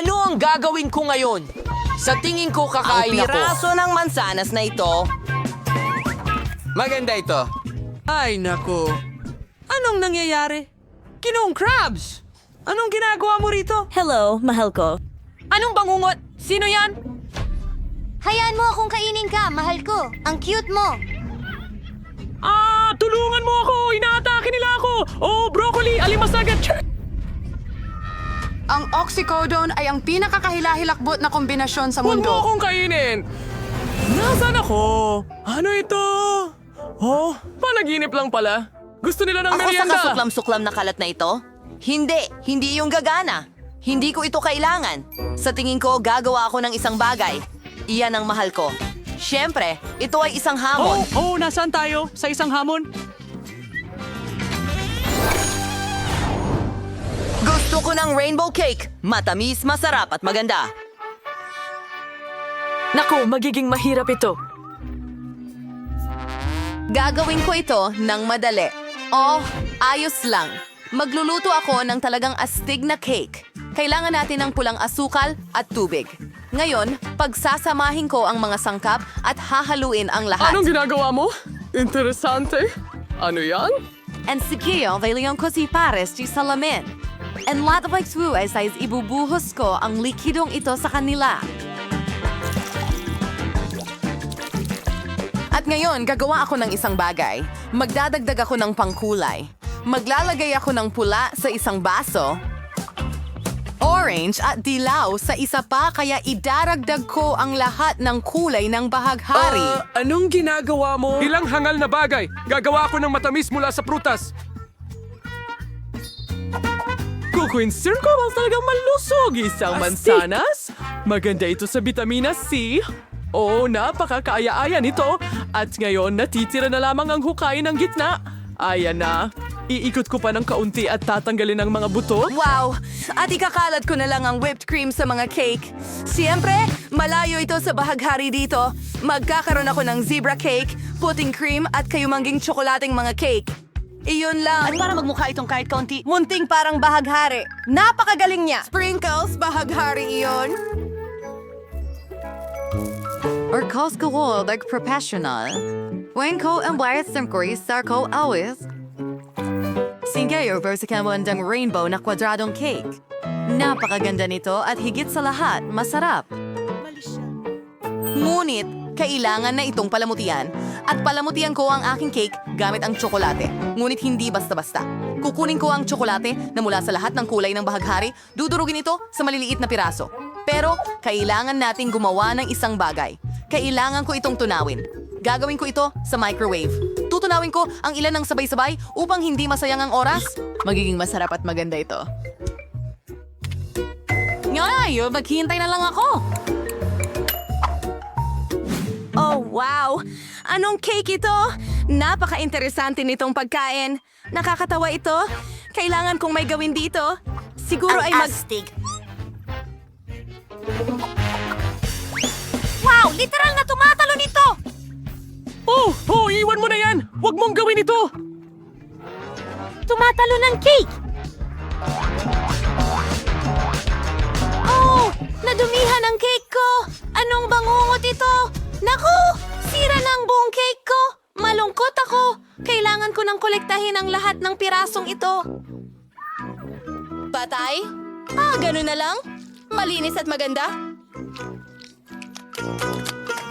Ano ang gagawin ko ngayon? Sa tingin ko Ang kakain ako. piraso ng mansanas na ito, Maganda ito. Ay, nako. Anong nangyayari? Ginoong crabs! Anong ginagawa mo rito? Hello, mahal ko. Anong bangungot? Sino yan? Hayaan mo akong kainin ka, mahal ko. Ang cute mo. Ah, tulungan mo ako! Inaatake nila ako! Oh, broccoli, alimasag at Ang oxycodone ay ang pinakakahilahilakbot na kombinasyon sa Huwag mo mundo. akong kainin! Nasaan ako? Ano ito? Oh, panaginip lang pala. Gusto nila ng ako sa merienda. kasuklam-suklam na kalat na ito? Hindi, hindi yung gagana. Hindi ko ito kailangan. Sa tingin ko, gagawa ako ng isang bagay. Iyan ang mahal ko. Siyempre, ito ay isang Oh, hamon. oh, nasaan tayo? Sa isang hamon? Gusto ko ng rainbow cake. Matamis, masarap at maganda. Naku, magiging mahirap ito. Gagawin ko ito ng madali. Oh, ayos lang. Magluluto ako ng talagang astig na cake. Kailangan natin ng pulang asukal at tubig. Ngayon, pagsasamahin ko ang mga sangkap at hahaluin ang lahat. Anong ginagawa mo? Interesante. Ano yan? And sikiyo, valion ko si pares di salamin. And lahat of suez ay ibubuhos ko ang likidong ito sa kanila. At ngayon, gagawa ako ng isang bagay. Magdadagdag ako ng pangkulay. Maglalagay ako ng pula sa isang baso. Orange at dilaw sa isa pa kaya idaragdag ko ang lahat ng kulay ng bahaghari. Ah, anong ginagawa mo? Ilang hangal na bagay. Gagawa ako ng matamis mula sa prutas. Ko bang talagang malusog isang mansanas? Maganda ito sa vitamina C. Oo, napakakaaya-aya nito. At ngayon, natitira na lamang ang hukay ng gitna. Ayan na. Iikot ko pa ng kaunti at tatanggalin ang mga buto. Wow! At ikakalat ko na lang ang whipped cream sa mga cake. Siyempre, malayo ito sa bahaghari dito. Magkakaroon ako ng zebra cake, puting cream at kayumangging tsokolating mga cake. Iyon lang. At para magmukha itong kahit kaunti, munting parang bahaghari. Napakagaling niya! Sprinkles, bahaghari iyon. Or ko like professional. When ko ang bayat sa ko always, Singayo versus kamandang rainbow na kwadradong cake. Napakaganda nito at higit sa lahat, masarap. Ngunit, kailangan na itong palamutian. At palamutian ko ang aking cake gamit ang tsokolate. Ngunit hindi basta-basta. Kukunin ko ang tsokolate na mula sa lahat ng kulay ng bahaghari, dudurugin ito sa maliliit na piraso. Pero, kailangan nating gumawa ng isang bagay. Kailangan ko itong tunawin. Gagawin ko ito sa microwave. Tutunawin ko ang ilan ng sabay-sabay upang hindi masayang ang oras. Magiging masarap at maganda ito. Ngayon, maghihintay na lang ako. Oh, wow! Anong cake ito? Napaka-interesante nitong pagkain. Nakakatawa ito. Kailangan kong may gawin dito. Siguro ay mag... Wow! Literal na tumatalo nito! Oh, oh, iwan mo na yan! Huwag mong gawin ito! Tumatalo ng cake! Oh! Nadumihan ang cake ko! Anong bangungot ito? Naku! Sira na ang buong cake ko! Malungkot ako! Kailangan ko nang kolektahin ang lahat ng pirasong ito. Patay? Ah, ganun na lang? Malinis at maganda?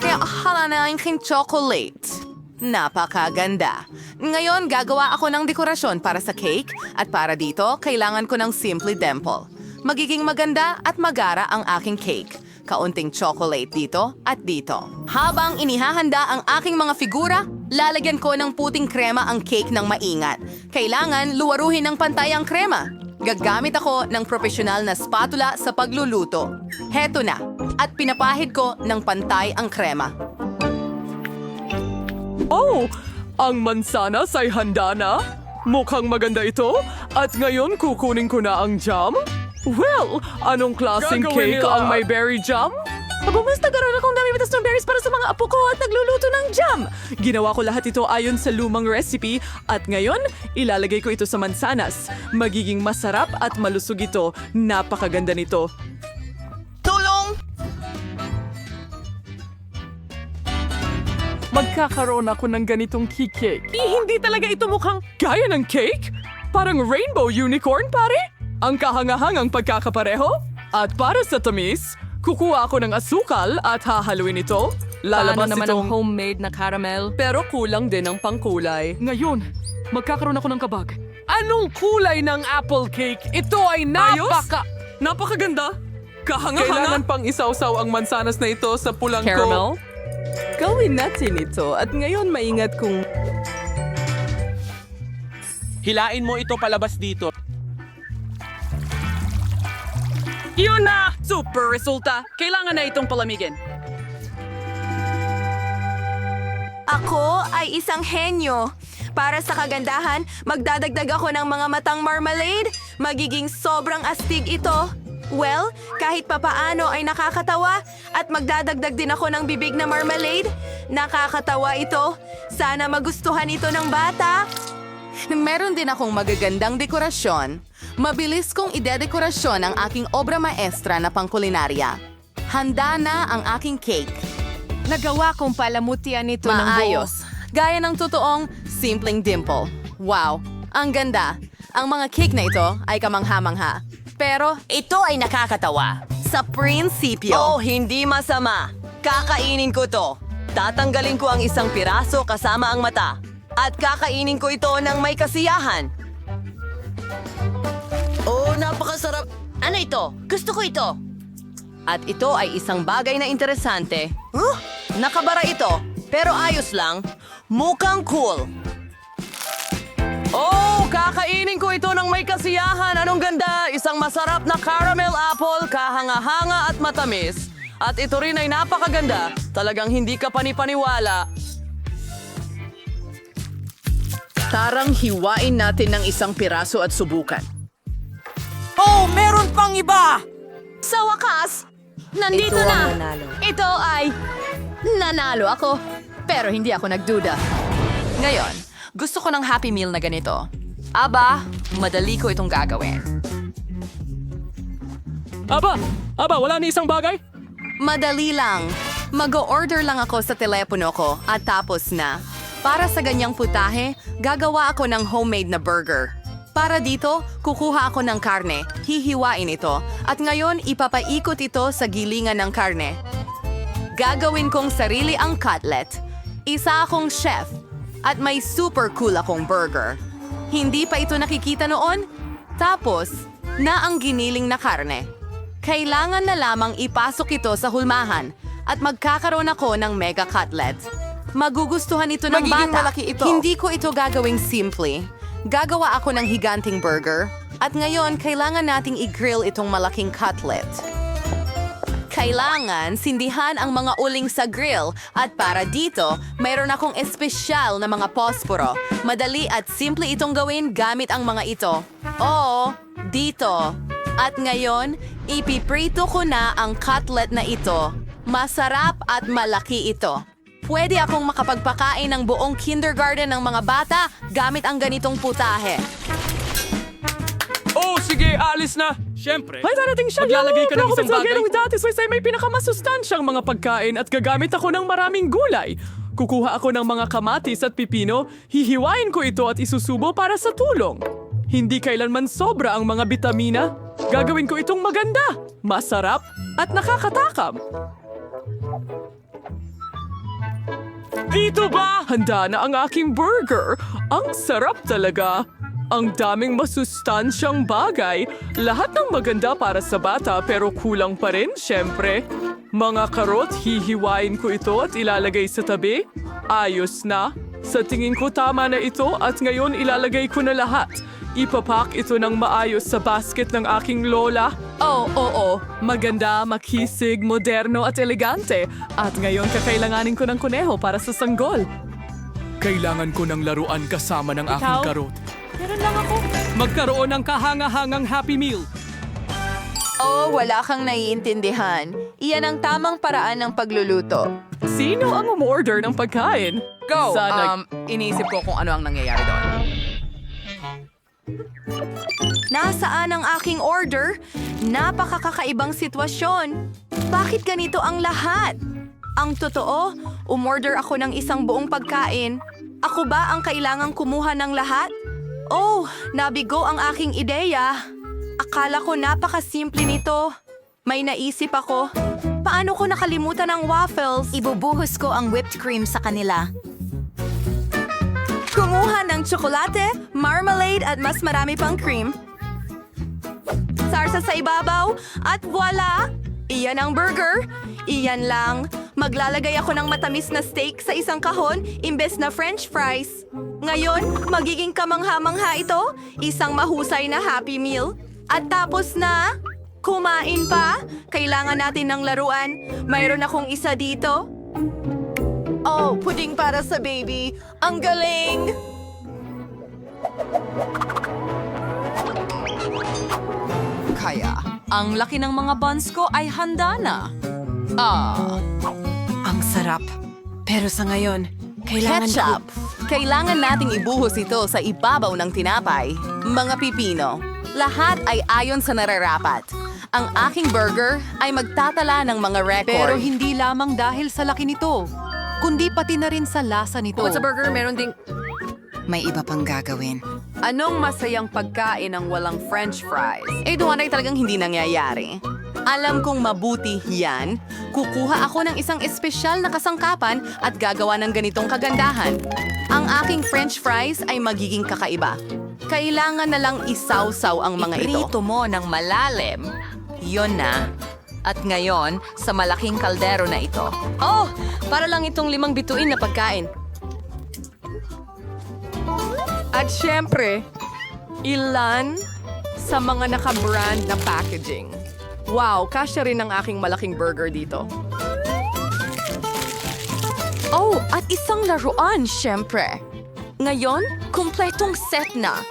Kaya hala na ang aking chocolate. Napakaganda. Ngayon, gagawa ako ng dekorasyon para sa cake at para dito, kailangan ko ng simple dimple. Magiging maganda at magara ang aking cake. Kaunting chocolate dito at dito. Habang inihahanda ang aking mga figura, lalagyan ko ng puting krema ang cake ng maingat. Kailangan luwaruhin ng pantay ang krema. Gagamit ako ng profesional na spatula sa pagluluto. Heto na. At pinapahid ko ng pantay ang krema. Oh, ang mansanas ay handa na. Mukhang maganda ito. At ngayon kukunin ko na ang jam. Well, anong klaseng Gagawin cake nila. ang may berry jam? Aba, mas nagkaroon akong dami batas ng berries para sa mga apo ko at nagluluto ng jam. Ginawa ko lahat ito ayon sa lumang recipe at ngayon, ilalagay ko ito sa mansanas. Magiging masarap at malusog ito. Napakaganda nito. Tulong! magkakaroon ako ng ganitong key cake. Eh, hindi talaga ito mukhang gaya ng cake? Parang rainbow unicorn, pare? Ang kahangahangang pagkakapareho? At para sa tamis, kukuha ako ng asukal at hahaluin ito. Lalabas Paano naman itong... ang homemade na caramel? Pero kulang din ang pangkulay. Ngayon, magkakaroon ako ng kabag. Anong kulay ng apple cake? Ito ay napaka... Napakaganda. Kahanga-hanga. Kailangan pang isawsaw ang mansanas na ito sa pulang Caramel? Gawin natin ito at ngayon maingat kung Hilain mo ito palabas dito. Yun na! Super resulta! Kailangan na itong palamigin. Ako ay isang henyo. Para sa kagandahan, magdadagdag ako ng mga matang marmalade. Magiging sobrang astig ito. Well, kahit papaano ay nakakatawa at magdadagdag din ako ng bibig na marmalade. Nakakatawa ito. Sana magustuhan ito ng bata. Meron din akong magagandang dekorasyon, mabilis kong idedekorasyon ang aking obra maestra na pangkulinarya. Handa na ang aking cake. Nagawa kong palamutian nito ng buo. Maayos. Gaya ng totoong simpleng dimple. Wow, ang ganda. Ang mga cake na ito ay kamangha-mangha. Pero Ito ay nakakatawa. sa prinsipyo, Oh, hindi masama. Kakainin ko to. Tatanggalin ko ang isang piraso kasama ang mata. At kakainin ko ito ng may kasiyahan. Oh, napakasarap. Ano ito? Gusto ko ito. At ito ay isang bagay na interesante. Huh? Nakabara ito, pero ayos lang. Mukhang cool. Oh, kakainin ko ito ng may kasiyahan. Anong ganda! Isang masarap na caramel apple, kahanga-hanga at matamis. At ito rin ay napakaganda. Talagang hindi ka panipaniwala. Tarang hiwain natin ng isang piraso at subukan. Oh, meron pang iba! Sa wakas, nandito Ito na. nanalo. Ito ay nanalo ako, pero hindi ako nagduda. ngayon, gusto ko ng Happy Meal na ganito. Aba, madali ko itong gagawin. Aba! Aba, wala ni isang bagay? Madali lang. Mag-order lang ako sa telepono ko at tapos na. Para sa ganyang putahe, gagawa ako ng homemade na burger. Para dito, kukuha ako ng karne, hihiwain ito, at ngayon ipapaikot ito sa gilingan ng karne. Gagawin kong sarili ang cutlet. Isa akong chef, at may super cool akong burger. Hindi pa ito nakikita noon? Tapos, na ang giniling na karne. Kailangan na lamang ipasok ito sa hulmahan at magkakaroon ako ng mega cutlet. Magugustuhan ito ng Magiging bata. malaki ito. Hindi ko ito gagawing simple. Gagawa ako ng higanting burger at ngayon kailangan nating i-grill itong malaking cutlet. Kailangan sindihan ang mga uling sa grill at para dito, mayroon akong espesyal na mga posporo. Madali at simple itong gawin gamit ang mga ito. Oo, dito. At ngayon, ipiprito ko na ang cutlet na ito. Masarap at malaki ito. Pwede akong makapagpakain ng buong kindergarten ng mga bata gamit ang ganitong putahe. Oh, sige, alis na. Siyempre. May darating siya. Maglalagay ka ng isang bagay. dati, so may pinakamasustansyang mga pagkain at gagamit ako ng maraming gulay. Kukuha ako ng mga kamatis at pipino, hihiwain ko ito at isusubo para sa tulong. Hindi kailanman sobra ang mga bitamina. Gagawin ko itong maganda, masarap, at nakakatakam. Dito ba? Handa na ang aking burger. Ang sarap talaga. Ang daming masustansyang bagay. Lahat ng maganda para sa bata pero kulang pa rin, syempre. Mga karot, hihiwain ko ito at ilalagay sa tabi. Ayos na. Sa tingin ko tama na ito at ngayon ilalagay ko na lahat. Ipapak ito ng maayos sa basket ng aking lola. Oh, oo, maganda, makisig, moderno at elegante. At ngayon kakailanganin ko ng kuneho para sa sanggol. Kailangan ko ng laruan kasama ng aking karot. Meron lang ako. Magkaroon ng kahanga-hangang Happy Meal. Oh, wala kang naiintindihan. Iyan ang tamang paraan ng pagluluto. Sino ang umorder ng pagkain? Go! Sana... Um, inisip ko kung ano ang nangyayari doon. Nasaan ang aking order? Napakakakaibang sitwasyon. Bakit ganito ang lahat? Ang totoo, umorder ako ng isang buong pagkain. Ako ba ang kailangang kumuha ng lahat? Oh, nabigo ang aking ideya. Akala ko napakasimple nito. May naisip ako. Paano ko nakalimutan ang waffles? Ibubuhos ko ang whipped cream sa kanila. Kumuha ng tsokolate, marmalade at mas marami pang cream. Sarsa sa ibabaw at voila! Iyan ang burger. Iyan lang. Maglalagay ako ng matamis na steak sa isang kahon imbes na french fries. Ngayon, magiging kamangha-mangha ito. Isang mahusay na happy meal. At tapos na, kumain pa. Kailangan natin ng laruan. Mayroon akong isa dito. Oh, puding para sa baby. Ang galing! Kaya, ang laki ng mga buns ko ay handa na. Ah, Ang sarap. Pero sa ngayon, kailangan ketchup. Kailangan nating ibuhos ito sa ibabaw ng tinapay. Mga pipino, lahat ay ayon sa nararapat. Ang aking burger ay magtatala ng mga record. Pero hindi lamang dahil sa laki nito, kundi pati na rin sa lasa nito. Bukod sa burger, meron ding... May iba pang gagawin. Anong masayang pagkain ang walang french fries? Eh, doon ay talagang hindi nangyayari. Alam kong mabuti yan. Kukuha ako ng isang espesyal na kasangkapan at gagawa ng ganitong kagandahan. Ang aking french fries ay magiging kakaiba. Kailangan na lang isawsaw ang mga ito. Iprito mo ng malalim. Yon na. At ngayon, sa malaking kaldero na ito. Oh, para lang itong limang bituin na pagkain. At syempre, ilan sa mga naka-brand na packaging. Wow, kasya rin ang aking malaking burger dito. Oh, at isang laruan, syempre. Ngayon, kumpletong set na.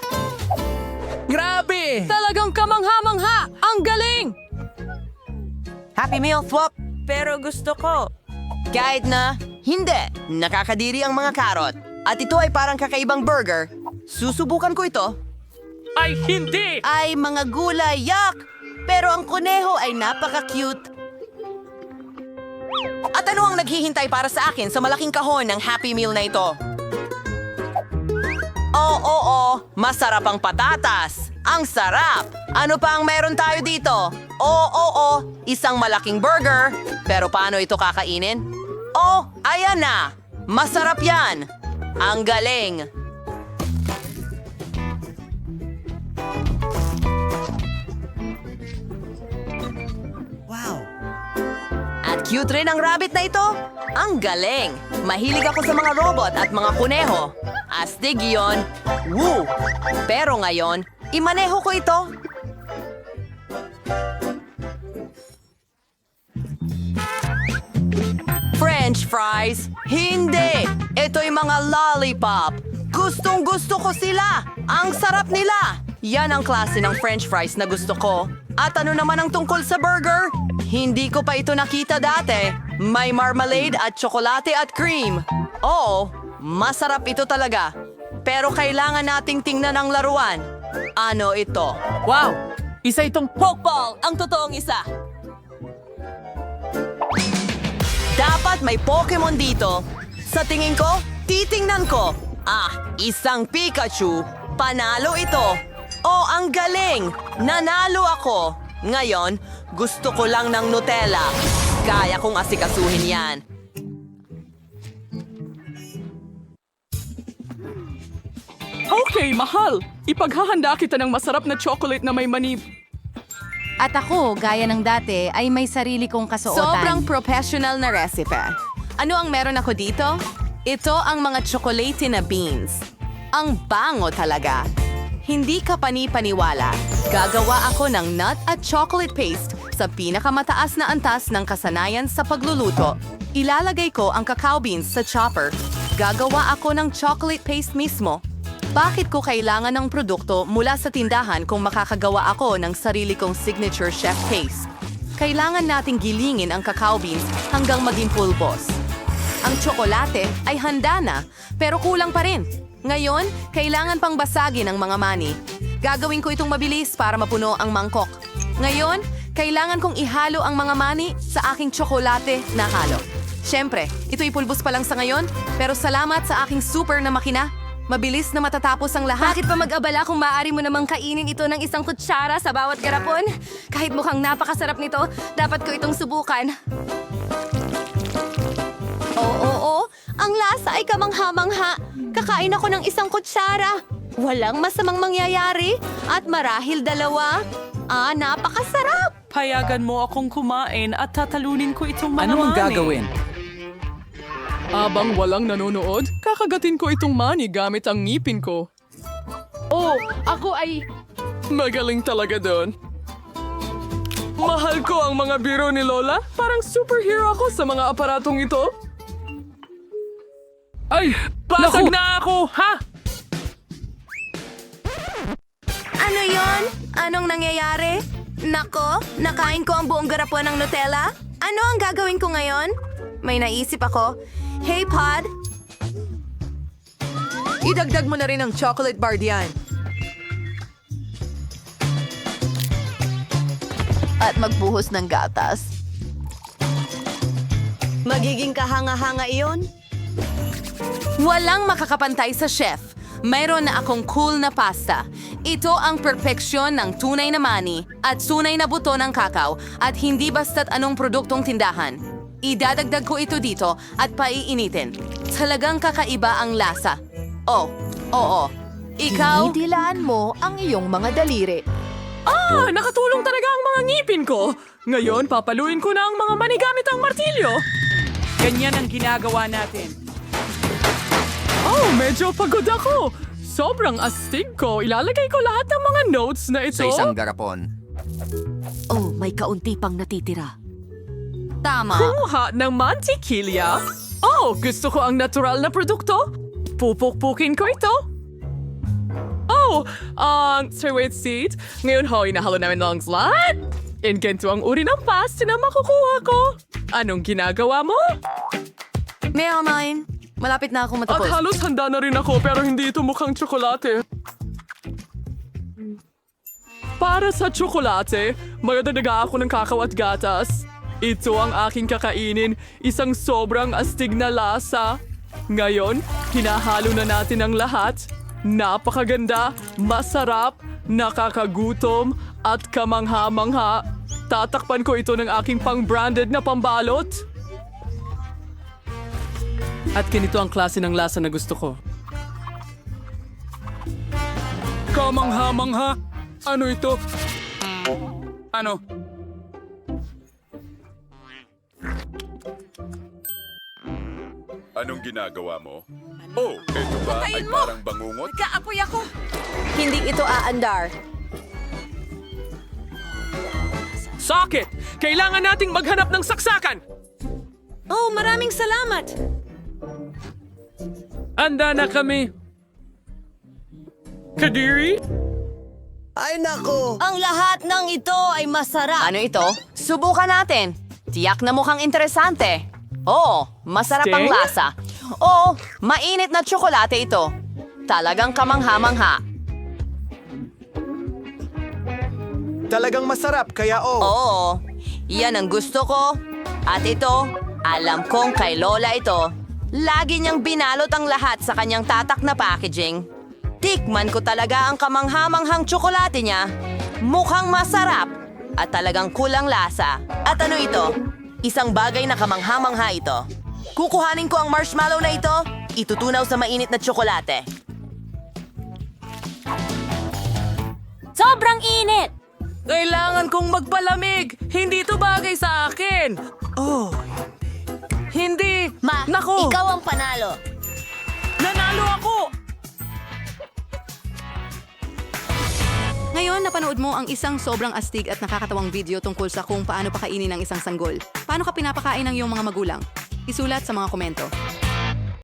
Grabe! Talagang kamangha-mangha! Ang galing! Happy Meal Swap! Pero gusto ko. Kahit na, hindi. Nakakadiri ang mga karot. At ito ay parang kakaibang burger. Susubukan ko ito. Ay, hindi! Ay, mga gulay, yak! Pero ang kuneho ay napaka-cute. At ano ang naghihintay para sa akin sa malaking kahon ng Happy Meal na ito? Oo, oo, masarap ang patatas. Ang sarap! Ano pa ang meron tayo dito? Oo, oo, isang malaking burger. Pero paano ito kakainin? Oh, ayan na! Masarap yan! Ang galing! At cute rin ang rabbit na ito. Ang galing! Mahilig ako sa mga robot at mga kuneho. Astig yon. Woo! Pero ngayon, imaneho ko ito. French fries? Hindi! Ito'y mga lollipop. Gustong gusto ko sila. Ang sarap nila. Yan ang klase ng french fries na gusto ko. At ano naman ang tungkol sa burger? Hindi ko pa ito nakita dati. May marmalade at tsokolate at cream. Oo, masarap ito talaga. Pero kailangan nating tingnan ang laruan. Ano ito? Wow! Isa itong Pokeball! Ang totoong isa! Dapat may Pokemon dito. Sa tingin ko, titingnan ko. Ah, isang Pikachu. Panalo ito. Oh, ang galing! Nanalo ako. Ngayon, gusto ko lang ng Nutella. Kaya kong asikasuhin yan. Okay, mahal! Ipaghahanda kita ng masarap na chocolate na may manib. At ako, gaya ng dati, ay may sarili kong kasuotan. Sobrang professional na recipe. Ano ang meron ako dito? Ito ang mga chocolate na beans. Ang bango talaga. Hindi ka pani-paniwala. Gagawa ako ng nut at chocolate paste sa pinakamataas na antas ng kasanayan sa pagluluto. Ilalagay ko ang cacao beans sa chopper. Gagawa ako ng chocolate paste mismo. Bakit ko kailangan ng produkto mula sa tindahan kung makakagawa ako ng sarili kong signature chef paste? Kailangan nating gilingin ang cacao beans hanggang maging pulbos. Ang tsokolate ay handa na, pero kulang pa rin. Ngayon, kailangan pang basagin ang mga mani. Gagawin ko itong mabilis para mapuno ang mangkok. Ngayon, kailangan kong ihalo ang mga mani sa aking tsokolate na halo. Siyempre, ito'y pulbos pa lang sa ngayon, pero salamat sa aking super na makina. Mabilis na matatapos ang lahat. Bakit pa mag-abala kung maaari mo namang kainin ito ng isang kutsara sa bawat garapon? Kahit mukhang napakasarap nito, dapat ko itong subukan. Lasa ay kamangha-mangha. Kakain ako ng isang kutsara. Walang masamang mangyayari at marahil dalawa. Ah, napakasarap! Payagan mo akong kumain at tatalunin ko itong mga Ano ang gagawin? Abang walang nanonood, kakagatin ko itong mani gamit ang ngipin ko. Oh, ako ay... Magaling talaga doon. Mahal ko ang mga biro ni Lola. Parang superhero ako sa mga aparatong ito. Ay, basag Naku! na ako, ha? Ano yon? Anong nangyayari? Nako, nakain ko ang buong garapon ng Nutella? Ano ang gagawin ko ngayon? May naisip ako. Hey, Pod! Idagdag mo na rin ang chocolate bar diyan. At magbuhos ng gatas. Magiging kahanga-hanga iyon? Walang makakapantay sa chef. Mayroon na akong cool na pasta. Ito ang perpeksyon ng tunay na mani at tunay na buto ng kakao at hindi basta't anong produktong tindahan. Idadagdag ko ito dito at paiinitin. Talagang kakaiba ang lasa. Oh, oo. Ikaw? Dilaan mo ang iyong mga daliri. Ah, nakatulong talaga ang mga ngipin ko. Ngayon, papaluin ko na ang mga mani gamit ang martilyo. Ganyan ang ginagawa natin. Oh, medyo pagod ako. Sobrang astig ko. Ilalagay ko lahat ng mga notes na ito. garapon. Oh, may kaunti pang natitira. Tama. Kumuha ng mantikilya. Oh, gusto ko ang natural na produkto. Pupukpukin ko ito. Oh, ang um, wait seat. Ngayon ho, inahalo namin ng lahat. And ganito ang uri ng pasta na makukuha ko. Anong ginagawa mo? Meow mine. Malapit na akong At matapos. halos handa na rin ako pero hindi ito mukhang tsokolate. Para sa tsokolate, magdadaga ako ng kakao at gatas. Ito ang aking kakainin, isang sobrang astig na lasa. Ngayon, hinahalo na natin ang lahat. Napakaganda, masarap, nakakagutom, at kamangha-mangha. Tatakpan ko ito ng aking pang-branded na pambalot. At ganito ang klase ng lasa na gusto ko. Kamangha-mangha. Ano ito? Ano? Anong ginagawa mo? Oh, ito ba ay parang bangungot? Kaapoy ako! Hindi ito aandar. Socket! Kailangan nating maghanap ng saksakan! Oh, maraming salamat! Anda na kami! Kadiri? Ang lahat ng ito ay masarap. Ano ito? Subukan natin. Tiyak na mukhang interesante. Oo, masarap ang Sting? lasa. Oo, mainit na tsokolate ito. Talagang kamangha-mangha. Talagang masarap, kaya oh. Oo, yan ang gusto ko. At ito, alam kong kay Lola ito. Lagi niyang binalot ang lahat sa kanyang tatak na packaging. Tikman ko talaga ang kamanghamanghang tsokolate niya. Mukhang masarap at talagang kulang lasa. At ano ito? Isang bagay na kamanghamangha ito. Kukuhanin ko ang marshmallow na ito, itutunaw sa mainit na tsokolate. Sobrang init! Kailangan kong magpalamig! Hindi ito bagay sa akin! Oh, hindi! Ma, Naku! ikaw ang panalo. Nanalo ako! Ngayon, napanood mo ang isang sobrang astig at nakakatawang video tungkol sa kung paano pakainin ng isang sanggol. Paano ka pinapakain ng iyong mga magulang? Isulat sa mga komento.